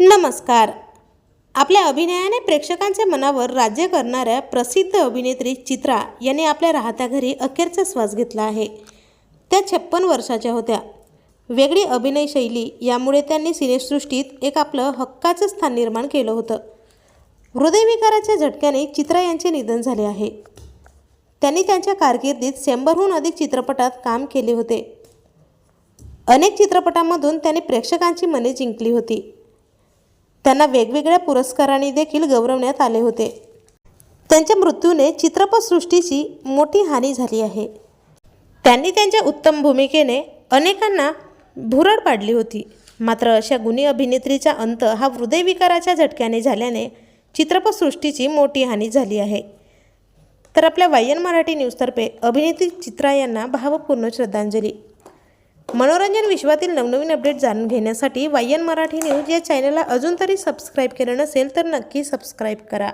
नमस्कार. आपल्या अभिनयाने प्रेक्षकांच्या मनावर राज्य करणाऱ्या प्रसिद्ध अभिनेत्री चित्रा यांनी आपल्या राहत्या घरी अखेरचा श्वास घेतला आहे. त्या छप्पन वर्षाच्या होत्या. वेगळी अभिनय शैली यामुळे त्यांनी सिनेसृष्टीत एक आपलं हक्काचं स्थान निर्माण केलं होतं. हृदयविकाराच्या झटक्याने चित्रा यांचे निधन झाले आहे. त्यांनी त्यांच्या कारकिर्दीत शंभरहून अधिक चित्रपटात काम केले होते. अनेक चित्रपटांमधून त्यांनी प्रेक्षकांची मने जिंकली होती. त्यांना वेगवेगळ्या पुरस्कारांनी देखील गौरवण्यात आले होते. त्यांच्या मृत्यूने चित्रपटसृष्टीची मोठी हानी झाली आहे. त्यांनी त्यांच्या उत्तम भूमिकेने अनेकांना भुरळ पाडली होती. मात्र अशा गुणी अभिनेत्रीचा अंत हा हृदयविकाराच्या झटक्याने झाल्याने चित्रपटसृष्टीची मोठी हानी झाली आहे. तर आपल्या वायन मराठी न्यूजतर्फे अभिनेत्री चित्रा यांना भावपूर्ण श्रद्धांजली. मनोरंजन विश्वातील नवनवीन अपडेट जाणून घेण्यासाठी वायन मराठी न्यूज या चॅनलला अजून तरी सबस्क्राईब केलं नसेल तर नक्की सबस्क्राईब करा.